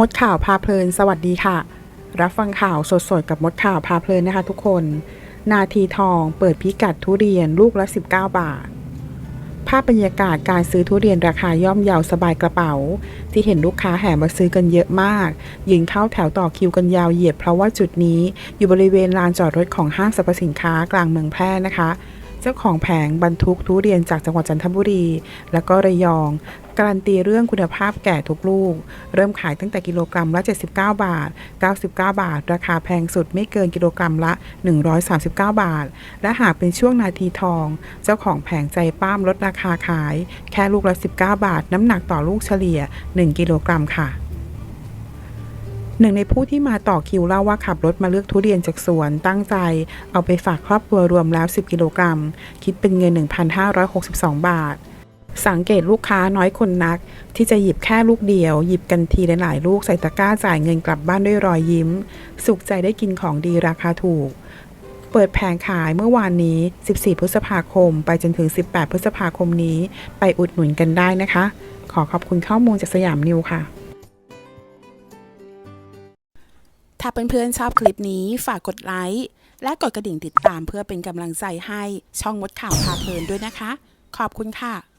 มดข่าวพาเพลิน สวัสดีค่ะ รับฟังข่าวสดๆ กับมดข่าวพาเพลินนะคะทุกคน นาทีทองเปิดพิกัดทุเรียนลูกละ 19 บาท ภาพบรรยากาศการซื้อทุเรียนราคาย่อมเยาวสบายกระเป๋า ที่เห็นลูกค้าแห่มาซื้อกันเยอะมาก ยืนเข้าแถวต่อคิวกันยาวเหยียด เพราะว่าจุดนี้อยู่บริเวณลานจอดรถของห้างสรรพสินค้ากลางเมืองแพร่นะคะเจ้าของแผงบรรทุกทุเรียนจากจังหวัดจันทบุรี แล้วก็ระยอง การันตีเรื่องคุณภาพแก่ทุกลูก เริ่มขายตั้งแต่กิโลกรัมละ 79 บาท 99 บาท ราคาแพงสุดไม่เกินกิโลกรัมละ 139 บาท และหากเป็นช่วงนาทีทอง เจ้าของแผงใจป้ามลดราคาขาย แค่ลูกละ 19 บาท น้ำหนักต่อลูกเฉลี่ย 1 กิโลกรัมค่ะหนึ่งในผู้ที่มาต่อคิวเล่าว่าขับรถมาเลือกทุเรียนจากสวนตั้งใจ เอาไปฝากครอบครัวรวมแล้ว 10 กิโลกรัม คิดเป็นเงิน 1,562 บาท สังเกตลูกค้าน้อยคนนัก ที่จะหยิบแค่ลูกเดียว หยิบกันทีหลายๆลูกใส่ตะกร้าจ่ายเงินกลับบ้านด้วยรอยยิ้ม สุขใจได้กินของดีราคาถูก เปิดแผงขายเมื่อวานนี้ 14 พฤษภาคม ไปจนถึง 18 พฤษภาคมนี้ ไปอุดหนุนกันได้นะคะ ขอขอบคุณข้อมูลจากสยามนิวค่ะถ้าเพื่อนๆชอบคลิปนี้ฝากกดไลค์และกดกระดิ่งติดตามเพื่อเป็นกำลังใจให้ช่องมดข่าวพาเพลินด้วยนะคะ ขอบคุณค่ะ